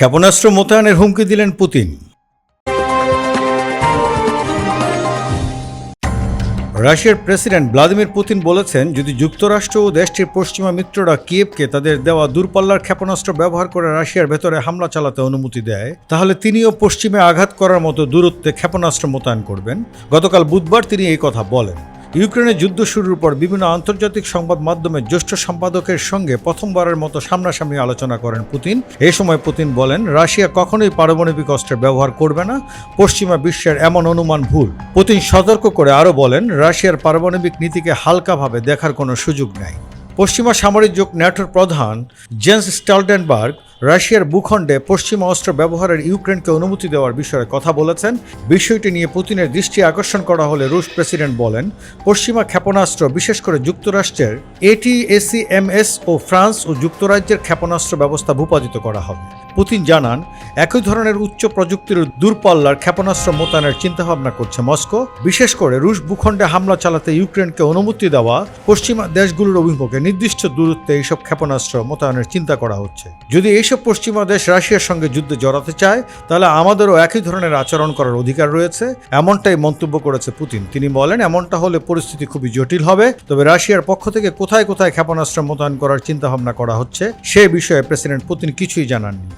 ক্ষেপণাস্ত্র মোতায়েনের হুমকি দিলেন পুতিন। রাশিয়ার প্রেসিডেন্ট ভ্লাদিমির পুতিন বলেছেন, যদি যুক্তরাষ্ট্র ও দেশটির পশ্চিমা মিত্ররা কিয়েভকে তাদের দেওয়া দূরপাল্লার ক্ষেপণাস্ত্র ব্যবহার করে রাশিয়ার ভেতরে হামলা চালাতে অনুমতি দেয়, তাহলে তিনিও পশ্চিমে আঘাত করার মতো দূরত্বে ক্ষেপণাস্ত্র মোতায়েন করবেন। গতকাল বুধবার তিনি এই কথা বলেন। ইউক্রেনের যুদ্ধ শুরুর পর বিভিন্ন আন্তর্জাতিক সংবাদ মাধ্যমে জ্যেষ্ঠ সম্পাদকের সঙ্গে প্রথমবারের মতো সামনাসামনি আলোচনা করেন পুতিন। এ সময় পুতিন বলেন, রাশিয়া কখনোই পারমাণবিক অস্ত্রের ব্যবহার করবে না, পশ্চিমা বিশ্বের এমন অনুমান ভুল। পুতিন সতর্ক করে আরও বলেন, রাশিয়ার পারমাণবিক নীতিকে হালকাভাবে দেখার কোনো সুযোগ নেই। পশ্চিমা সামরিক যোগ ন্যাটোর প্রধান জেন্স স্টালডেনবার্গ রাশিয়ার ভূখণ্ডে পশ্চিমা অস্ত্র ব্যবহারের ইউক্রেনকে অনুমতি দেওয়ার বিষয়ে কথা বলেছেন। বিষয়টি নিয়ে পুতিনের দৃষ্টি আকর্ষণ করা হলে রুশ প্রেসিডেন্ট বলেন, পশ্চিমা ক্ষেপণাস্ত্র, বিশেষ করে যুক্তরাষ্ট্রের এটিএসিএমএস ও ফ্রান্স ও যুক্তরাজ্যের ক্ষেপণাস্ত্র ব্যবস্থা ভূপাতিত করা হবে। পুতিন জানান, একই ধরনের উচ্চ প্রযুক্তির দূরপাল্লার ক্ষেপণাস্ত্র মোতায়েনের চিন্তাভাবনা করছে মস্কো। বিশেষ করে রুশ ভূখণ্ডে হামলা চালাতে ইউক্রেনকে অনুমতি দেওয়া, পশ্চিমা দেশগুলোর অভিমুখে নির্দিষ্ট দূরত্বে এইসব ক্ষেপণাস্ত্র মোতায়েনের চিন্তা করা হচ্ছে। যদি এইসব পশ্চিমা দেশ রাশিয়ার সঙ্গে যুদ্ধে জড়াতে চায়, তাহলে আমাদেরও একই ধরনের আচরণ করার অধিকার রয়েছে। এমনটাই মন্তব্য করেছে পুতিন। তিনি বলেন, এমনটা হলে পরিস্থিতি খুবই জটিল হবে। তবে রাশিয়ার পক্ষ থেকে কোথায় কোথায় ক্ষেপণাস্ত্র মোতায়েন করার চিন্তাভাবনা করা হচ্ছে, সে বিষয়ে প্রেসিডেন্ট পুতিন কিছুই জানাননি।